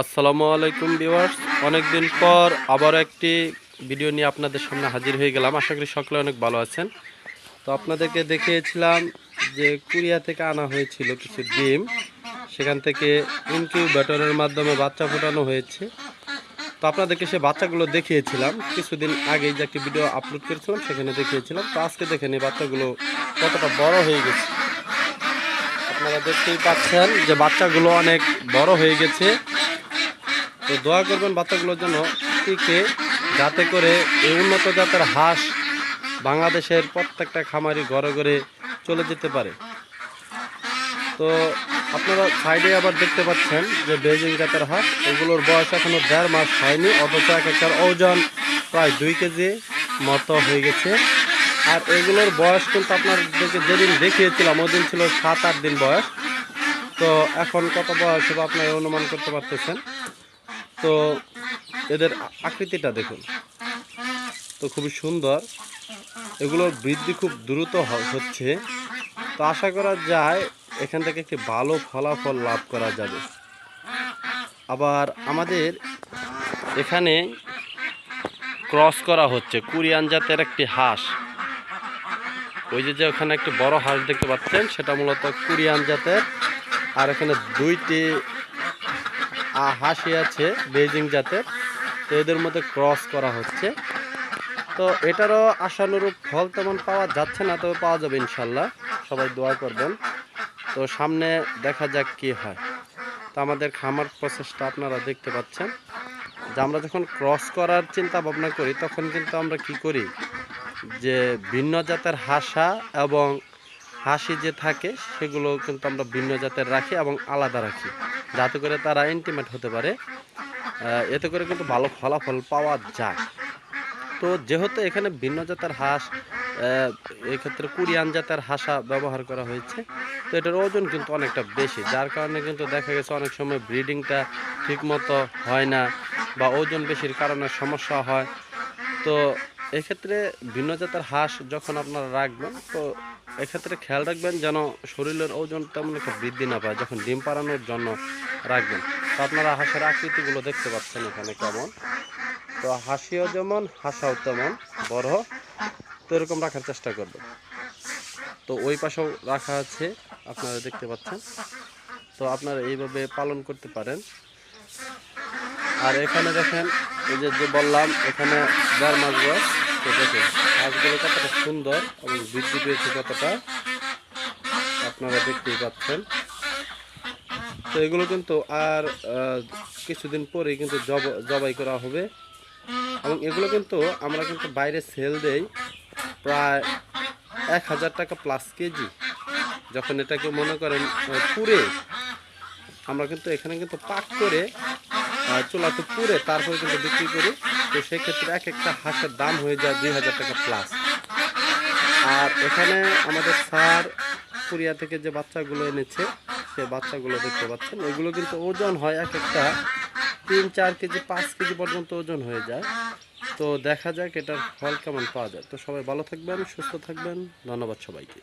আসসালামু আলাইকুম ভিউয়ার্স। অনেকদিন পর আবার একটি ভিডিও নিয়ে আপনাদের সামনে হাজির হয়ে গেলাম। আশা করি সকলে অনেক ভালো আছেন। তো আপনাদেরকে দেখিয়েছিলাম যে কুরিয়া থেকে আনা হয়েছিল কিছু ডিম। সেখান থেকে ইনকিউবেটরের মাধ্যমে বাচ্চা ফোটানো হয়েছে। তো আপনাদেরকে সে বাচ্চাগুলো দেখিয়েছিলাম। কিছুদিন আগেই যে একটি ভিডিও আপলোড করেছিলাম, সেখানে দেখিয়েছিলাম। তো আজকে দেখেন এই বাচ্চাগুলো কতটা বড় হয়ে গেছে। আপনারা দেখতেই পাচ্ছেন যে বাচ্চাগুলো অনেক বড় হয়ে গেছে। তো দোয়া করবেন বাচ্চাগুলোর জন্য টিকে যাতে করে এই উন্নত জাতের হাঁস বাংলাদেশের প্রত্যেকটা খামারি ঘরে ঘরে চলে যেতে পারে। তো আপনারা সাইডে আবার দেখতে পাচ্ছেন যে বেজিং জাতের হাঁস, এগুলোর বয়স এখনও দেড় মাস হয়নি, অথচ এক একটার ওজন প্রায় দুই কেজি মতো হয়ে গেছে। আর এগুলোর বয়স কিন্তু আপনাদেরকে যেদিন দেখিয়েছিলাম, ওই দিন ছিল সাত আট দিন বয়স। তো এখন কত বয়স হবে আপনারা অনুমান করতে পারতেছেন? তো এদের আকৃতিটা দেখুন। তো খুবই সুন্দর। এগুলোর বৃদ্ধি খুব দ্রুত হচ্ছে। তো আশা করা যায় এখান থেকে একটি ভালো ফলাফল লাভ করা যাবে। আবার আমাদের এখানে ক্রস করা হচ্ছে। কুরিয়ান জাতের একটি হাঁস। ওই যে যে ওখানে একটি বড় হাঁস দেখতে পাচ্ছেন, সেটা মূলত কুরিয়ান জাতের। আর এখানে দুইটি হাসি আছে বেজিং জাতের। তো এদের মধ্যে ক্রস করা হচ্ছে। তো এটারও আশানুরূপ ফল তেমন পাওয়া যাচ্ছে না, তবে পাওয়া যাবে ইনশাল্লাহ। সবাই দোয়া করবেন। তো সামনে দেখা যাক কি হয়। তো আমাদের খামার প্রসেসটা আপনারা দেখতে পাচ্ছেন। যে আমরা যখন ক্রস করার চিন্তা ভাবনা করি, তখন কিন্তু আমরা কি করি? যে ভিন্ন জাতের হাসা এবং হাসি যে থাকে, সেগুলো কিন্তু আমরা ভিন্ন জাতের রাখি এবং আলাদা রাখি। যাতে করে তারা ইন্টিমেট হতে পারে। এতে করে কিন্তু ভালো ফলাফল পাওয়া যায়। তো যেহেতু এখানে ভিন্ন জাতের হাঁস এক্ষেত্রে কুরিয়ান জাতের হাঁসা ব্যবহার করা হয়েছে, তো এটার ওজন কিন্তু অনেকটা বেশি। যার কারণে কিন্তু দেখা গেছে অনেক সময় ব্রিডিংটা ঠিকমতো হয় না বা ওজন বেশির কারণে সমস্যা হয়। তো এক্ষেত্রে ভিন্ন জাতের হাঁস যখন আপনারা রাখবেন, তো এক্ষেত্রে খেয়াল রাখবেন যেন শরীরের ওজন তেমন একটা বৃদ্ধি না পায়, যখন ডিম পাড়ানোর জন্য রাখবেন। তো আপনারা হাঁসের আকৃতিগুলো দেখতে পাচ্ছেন এখানে কেমন। তো হাসিও যেমন, হাসাও তেমন, বড়, তো এরকম রাখার চেষ্টা করবেন। তো ওই পাশেও রাখা আছে, আপনারা দেখতে পাচ্ছেন। তো আপনারা এইভাবে পালন করতে পারেন। আর এখানে দেখেন, এই যে বললাম, এখানে দেড় মাস বয়স। তো দেখেন মাছগুলো কতটা সুন্দর এবং বৃদ্ধি পেয়েছে কতটা, আপনারা দেখতেই পাচ্ছেন। তো এগুলো কিন্তু আর কিছুদিন পরেই কিন্তু জব- জবাই করা হবে। এবং এগুলো কিন্তু আমরা কিন্তু বাইরে সেল দেই প্রায় এক হাজার টাকা প্লাস কেজি। যখন এটাকে মনে করেন পুড়ে, আমরা কিন্তু এখানে কিন্তু পাক করে চুলাতে পুড়ে, তারপরে কিন্তু বিক্রি করি। তো সেক্ষেত্রে এক একটা হাঁসের দাম হয়ে যায় দুই হাজার টাকা প্লাস আর এখানে আমাদের স্যার কোরিয়া থেকে যে বাচ্চাগুলো এনেছে সে বাচ্চাগুলো দেখতে পাচ্ছেন। এগুলো কিন্তু ওজন হয় এক একটা তিন, চার কেজি, পাঁচ কেজি পর্যন্ত ওজন হয়ে যায়। তো দেখা যাক এটার ফল কেমন পাওয়া যায়। তো সবাই ভালো থাকবেন, সুস্থ থাকবেন। ধন্যবাদ সবাইকে।